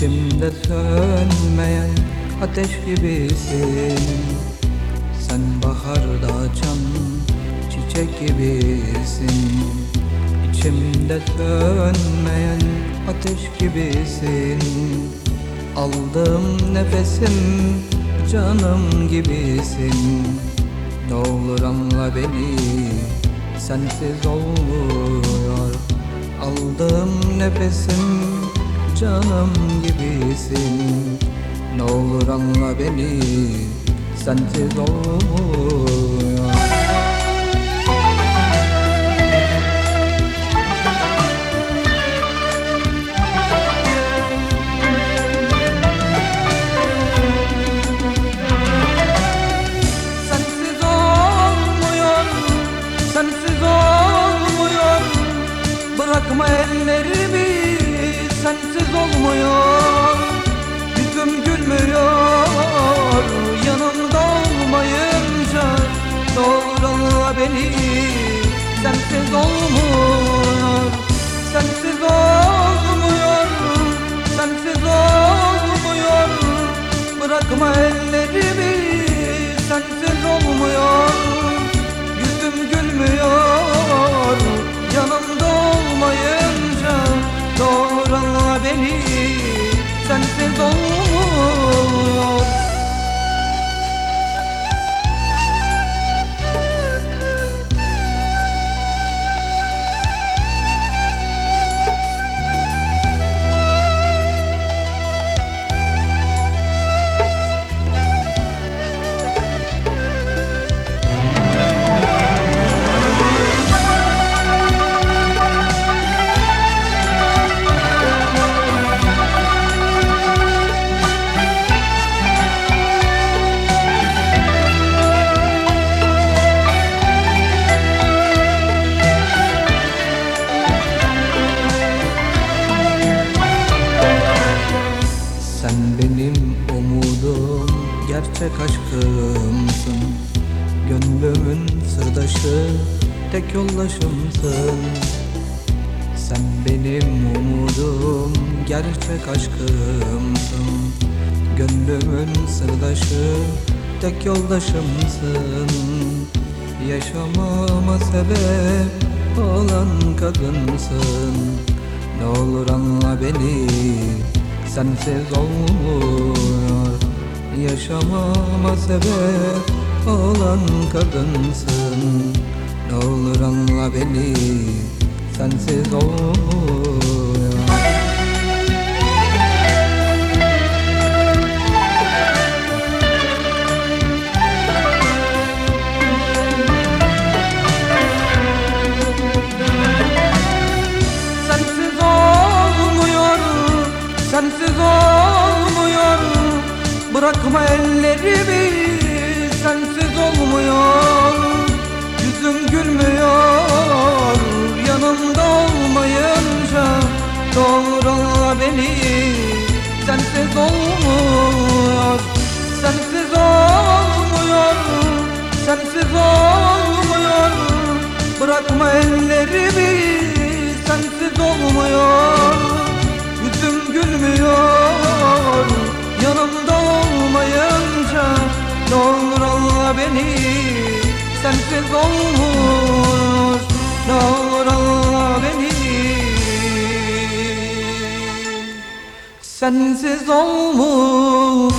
İçimde sönmeyen ateş gibisin. Sen baharda açan çiçek gibisin. İçimde sönmeyen ateş gibisin. Aldığım nefesim canım gibisin. Ne olur anla beni sensiz olmuyor Aldığım nefesim canım gibisin. Ne olur anla beni sensiz olmuyor sensiz olmuyor Yüzüm gülmüyor, yanımda olmayınca Doğru anla beni, sensiz olmuyor Sensiz olmuyor, sensiz olmuyor. Bırakma ellerimi, beni, sensiz olmuyor gerçek aşkımsın. Gönlümün sırdaşı, tek yoldaşımsın. Sen benim umudum, gerçek aşkımsın. Gönlümün sırdaşı, tek yoldaşımsın. Yaşamama sebep olan kadınsın. Ne olur anla beni sensiz olmuyor Yaşamama sebep olan kadınsın. Ne olur anla beni sensiz olmuyor Ellerimi, sensiz olmuyor Yüzüm gülmüyor, yanımda olmayınca Doğru beni, sensiz olmuyor. Sensiz olmuyor, sensiz olmuyor. Bırakma ellerimi, sensiz olmuyor. Yüzüm gülmüyor, yanımda beni, sensiz olmuyor Ne olur anla beni. Sensiz olmuyor